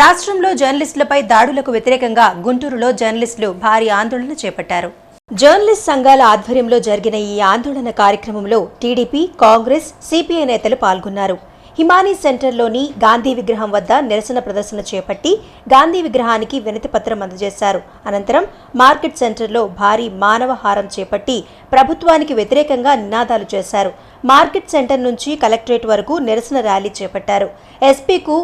రాష్ట్రంలో జర్నలిస్టులపై దాడులకు వ్యతిరేకంగా గుంటూరులో జర్నలిస్టులు భారీ ఆందోళన చేపట్టారు. జర్నలిస్ట్ సంఘాల ఆధ్వర్యంలో జరిగిన ఈ ఆందోళన కార్యక్రమంలో టీడీపీ కాంగ్రెస్ సిపిఐ నేతలు పాల్గొన్నారు. హిమానీ సెంటర్లోని గాంధీ విగ్రహం వద్ద నిరసన ప్రదర్శన చేపట్టి గాంధీ విగ్రహానికి వినతి పత్రం అందజేశారు. అనంతరం మార్కెట్ సెంటర్లో భారీ మానవహారం చేపట్టి ప్రభుత్వానికి వ్యతిరేకంగా నినాదాలు చేశారు. మార్కెట్ సెంటర్ నుంచి కలెక్టరేట్ వరకు నిరసన ర్యాలీ చేపట్టారు. ఎస్పీకు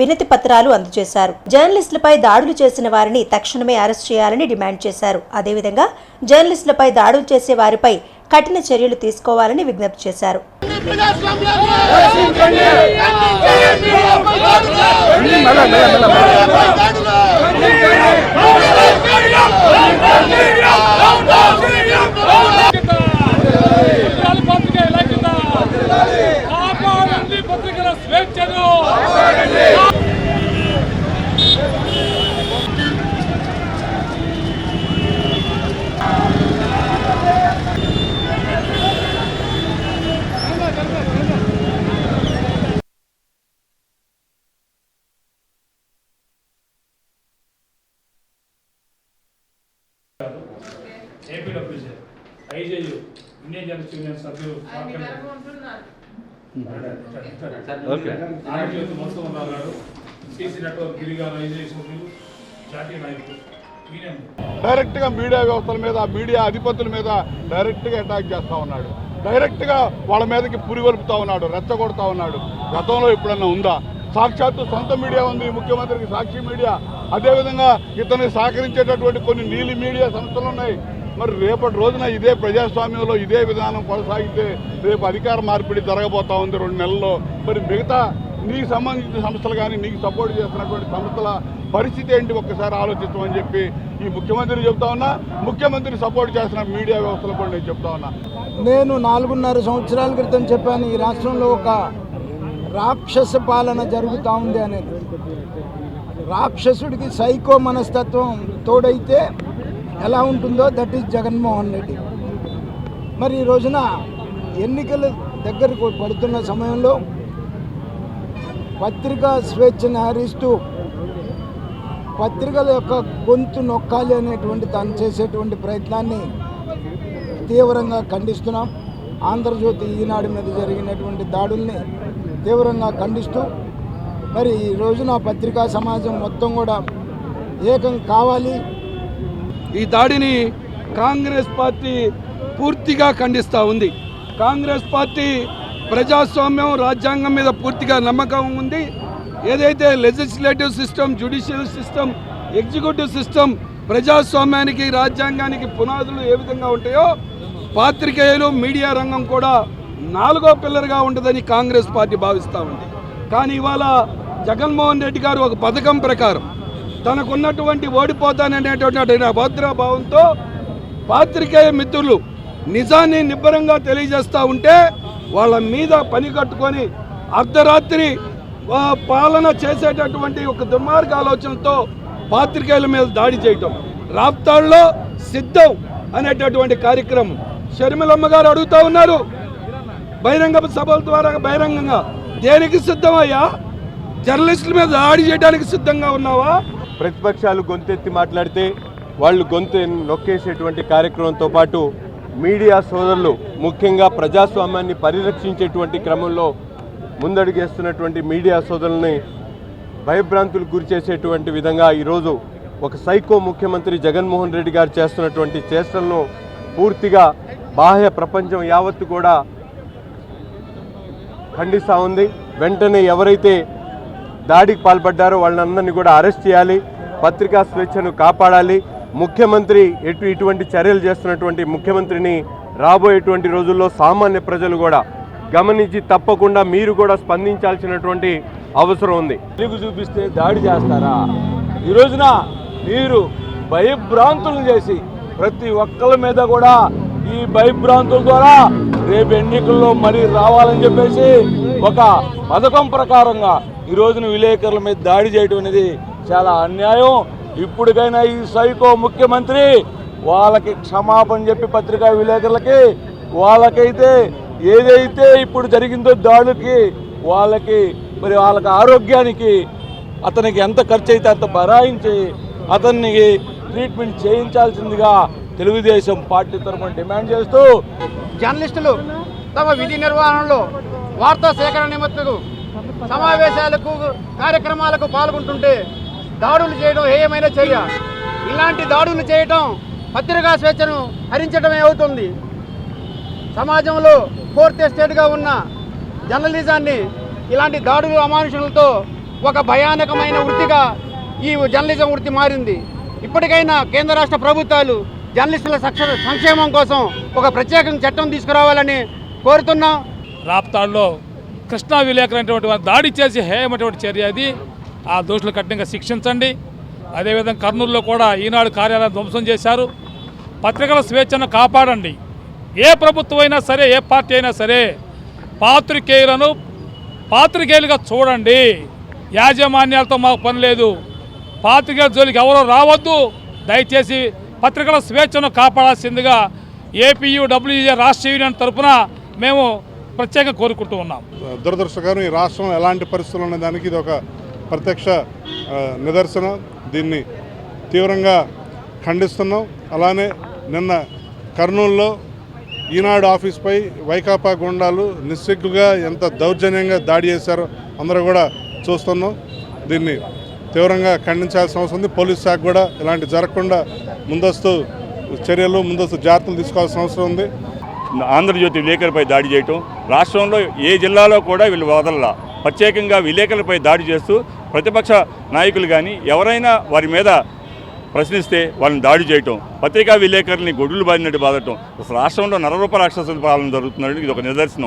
వినతి పత్రాలు అందజేశారు. జర్నలిస్టులపై దాడులు చేసిన వారిని తక్షణమే అరెస్ట్ చేయాలని డిమాండ్ చేశారు. అదేవిధంగా జర్నలిస్టులపై దాడులు చేసే వారిపై కఠిన చర్యలు తీసుకోవాలని విజ్ఞప్తి చేశారు పత్రికల పత్రిక ఎలాగిందా కాపాడండి పత్రికల స్వేచ్ఛను APWUC IJU Indian journalist union సభ్యులు ఉన్నాడు సిసి నెట్వర్క్ గిరిగారు ఐజేయు సభ్యులు జాతీయ నాయకులు యూనియన్ డైరెక్ట్గా మీడియా వ్యవస్థల మీద మీడియా అధిపతుల మీద డైరెక్ట్గా అటాక్ చేస్తా ఉన్నాడు. డైరెక్ట్గా వాళ్ళ మీదకి పురిగొల్పుతా ఉన్నాడు రెచ్చగొడతా ఉన్నాడు. గతంలో ఎప్పుడన్నా ఉందా? సాక్షాత్తు సొంత మీడియా ఉంది ముఖ్యమంత్రికి సాక్షి మీడియా. అదేవిధంగా ఇతన్ని సహకరించేటటువంటి కొన్ని నీలి మీడియా సంస్థలు ఉన్నాయి. మరి రేపటి రోజున ఇదే ప్రజాస్వామ్యంలో ఇదే విధానం కొనసాగితే రేపు అధికార మార్పిడి జరగబోతా ఉంది రెండు నెలల్లో. మరి మిగతా నీకు సంబంధించిన సంస్థలు కానీ నీకు సపోర్ట్ చేస్తున్నటువంటి సంస్థల పరిస్థితి ఏంటి ఒక్కసారి ఆలోచించమని చెప్పి ఈ ముఖ్యమంత్రి చెప్తా ఉన్నా ముఖ్యమంత్రిని సపోర్ట్ చేస్తున్న మీడియా వ్యవస్థలు కూడా నేను చెప్తా ఉన్నా. నేను నాలుగున్నర సంవత్సరాల క్రితం చెప్పాను ఈ రాష్ట్రంలో ఒక రాక్షస పాలన జరుగుతూ ఉంది అనేది. రాక్షసుడికి సైకో మనస్తత్వం తోడైతే ఎలా ఉంటుందో దట్ ఈస్ జగన్మోహన్ రెడ్డి. మరి ఈ రోజున ఎన్నికలు దగ్గరకు పడుతున్న సమయంలో పత్రికా స్వేచ్ఛను హరిస్తూ పత్రికల యొక్క గొంతు నొక్కాలి అనేటువంటి తాను చేసేటువంటి ప్రయత్నాన్ని తీవ్రంగా ఖండిస్తున్నాం. ఆంధ్రజ్యోతి ఈనాడు మీద జరిగినటువంటి దాడుల్ని తీవ్రంగా ఖండిస్తూ మరి ఈ రోజున పత్రికా సమాజం మొత్తం కూడా ఏకం కావాలి. ఈ దాడిని కాంగ్రెస్ పార్టీ పూర్తిగా ఖండిస్తూ ఉంది. కాంగ్రెస్ పార్టీ ప్రజాస్వామ్యం రాజ్యాంగం మీద పూర్తిగా నమ్మకం ఉంది. ఏదైతే legislative system judicial system executive system ప్రజాస్వామ్యానికి రాజ్యాంగానికి పునాదులు ఏ విధంగా ఉంటాయో పాత్రికేయులు మీడియా రంగం కూడా నాలుగో పిల్లర్గా ఉంటుందని కాంగ్రెస్ పార్టీ భావిస్తూ ఉంది. కానీ ఇవాళ జగన్మోహన్ రెడ్డి గారు ఒక పథకం ప్రకారం తనకున్నటువంటి ఓడిపోతాననేటువంటి భద్రభావంతో పాత్రికేయ మిత్రులు నిజాన్ని నిబ్బరంగా తెలియజేస్తూ ఉంటే వాళ్ళ మీద పని కట్టుకొని అర్ధరాత్రి పాలన చేసేటటువంటి ఒక దుర్మార్గ ఆలోచనతో పాత్రికేయుల మీద దాడి చేయటం. రాప్తాడులో సిద్ధం అనేటటువంటి కార్యక్రమం. షర్మిలమ్మ గారు అడుగుతా ఉన్నారు బహిరంగ సభల ద్వారా బహిరంగంగా దేనికి సిద్ధమయ్యా? జర్నలిస్టుల మీద దాడి చేయడానికి సిద్ధంగా ఉన్నావా? ప్రతిపక్షాలు గొంతెత్తి మాట్లాడితే వాళ్ళు గొంతు నొక్కేసేటువంటి కార్యక్రమంతో పాటు మీడియా సోదరులు ముఖ్యంగా ప్రజాస్వామ్యాన్ని పరిరక్షించేటువంటి క్రమంలో ముందడుగేస్తున్నటువంటి మీడియా సోదరుల్ని భయభ్రాంతులు గురి చేసేటువంటి విధంగా ఈరోజు ఒక సైకో ముఖ్యమంత్రి జగన్మోహన్ రెడ్డి గారు చేస్తున్నటువంటి చేష్టలను పూర్తిగా బాహ్య ప్రపంచం యావత్తు కూడా ఖండిస్తూ ఉంది. వెంటనే ఎవరైతే దాడికి పాల్పడ్డారో. వాళ్ళందరినీ కూడా అరెస్ట్ చేయాలి. పత్రికా స్వేచ్ఛను కాపాడాలి. ముఖ్యమంత్రి ఎటు ఇటువంటి చర్యలు చేస్తున్నటువంటి ముఖ్యమంత్రిని రాబోయేటువంటి రోజుల్లో సామాన్య ప్రజలు కూడా గమనించి తప్పకుండా మీరు కూడా స్పందించాల్సినటువంటి అవసరం ఉంది. తెలుగు చూపిస్తే దాడి చేస్తారా? ఈ రోజున మీరు భయభ్రాంతులు చేసి ప్రతి ఒక్కరి మీద కూడా ఈ భయభ్రాంతుల ద్వారా రేపు ఎన్నికల్లో మరీ రావాలని చెప్పేసి ఒక పథకం ప్రకారంగా ఈ రోజున విలేకరుల మీద దాడి చేయడం అనేది చాలా అన్యాయం. ఇప్పటికైనా ఈ సైకో ముఖ్యమంత్రి వాళ్ళకి క్షమాపణ చెప్పి పత్రికా విలేకరులకి వాళ్ళకైతే ఏదైతే ఇప్పుడు జరిగిందో దాడులకి వాళ్ళకి మరి వాళ్ళకి ఆరోగ్యానికి అతనికి ఎంత ఖర్చు అయితే అంత బరాయించి అతనికి ట్రీట్మెంట్ చేయించాల్సిందిగా తెలుగుదేశం పార్టీ తరఫున డిమాండ్ చేస్తూ జర్నలిస్టులు తమ విధి నిర్వహణలో వార్తా సేకరణ నిమిత్తకు సమావేశాలకు కార్యక్రమాలకు పాల్గొంటుంటే దాడులు చేయడం హేయమైన చర్య. ఇలాంటి దాడులు చేయటం పత్రికా స్వేచ్ఛను హరించడమే అవుతుంది. సమాజంలో ఫోర్త్ ఎస్టేట్గా ఉన్న జర్నలిజాన్ని ఇలాంటి దాడులు అమానుషులతో ఒక భయానకమైన వృత్తిగా ఈ జర్నలిజం వృత్తి మారింది. ఇప్పటికైనా కేంద్ర రాష్ట్ర ప్రభుత్వాలు జర్నలిస్టుల సంక్షేమం కోసం ఒక ప్రత్యేక చట్టం తీసుకురావాలని కోరుతున్నాం. రాప్తాడులో కృష్ణా విలేకరు అనేటువంటి వారు దాడి చేసి హేయమైనటువంటి చర్య అది ఆ దోషులు కఠినంగా శిక్షించండి. అదేవిధంగా కర్నూలులో కూడా ఈనాడు కార్యాలయం ధ్వంసం చేశారు. పత్రికల స్వేచ్ఛను కాపాడండి. ఏ ప్రభుత్వం అయినా సరే ఏ పార్టీ అయినా సరే పాత్రికేయులను పాత్రికేయులుగా చూడండి. యాజమాన్యాలతో మాకు పని లేదు. పాత్రికేయుల జోలికి ఎవరో రావద్దు. దయచేసి పత్రికల స్వేచ్ఛను కాపాడాల్సిందిగా ఏపీయూ డబ్ల్యూఏ రాష్ట్ర యూనియన్ తరఫున మేము ప్రత్యేకంగా కోరుకుంటూ ఉన్నాం. దురదృష్టకరం ఈ రాష్ట్రం ఎలాంటి పరిస్థితులు ఉన్న దానికి ఇది ఒక ప్రత్యక్ష నిదర్శనం. దీన్ని తీవ్రంగా ఖండిస్తున్నాం. అలానే నిన్న కర్నూలులో ఈనాడు ఆఫీస్పై వైకాపా గుండాలు నిస్సిగ్గుగా ఎంత దౌర్జన్యంగా దాడి చేశారో అందరూ కూడా చూస్తున్నాం. దీన్ని తీవ్రంగా ఖండించాల్సిన అవసరం ఉంది. పోలీస్ శాఖ కూడా ఇలాంటి జరగకుండా ముందస్తు చర్యలు ముందస్తు జాగ్రత్తలు తీసుకోవాల్సిన అవసరం ఉంది. ఆంధ్రజ్యోతి విలేకరులపై దాడి చేయటం రాష్ట్రంలో ఏ జిల్లాలో కూడా వీళ్ళు వదలలా. ప్రత్యేకంగా విలేకరులపై దాడి చేస్తూ ప్రతిపక్ష నాయకులు కానీ ఎవరైనా వారి మీద ప్రశ్నిస్తే వాళ్ళని దాడి చేయటం పత్రికా విలేకరుల్ని గొడ్డులు బారినట్టు బాధటం. అసలు రాష్ట్రంలో నరరూప రాక్షసుల పాలన జరుగుతున్నట్టు ఇది ఒక నిదర్శనం.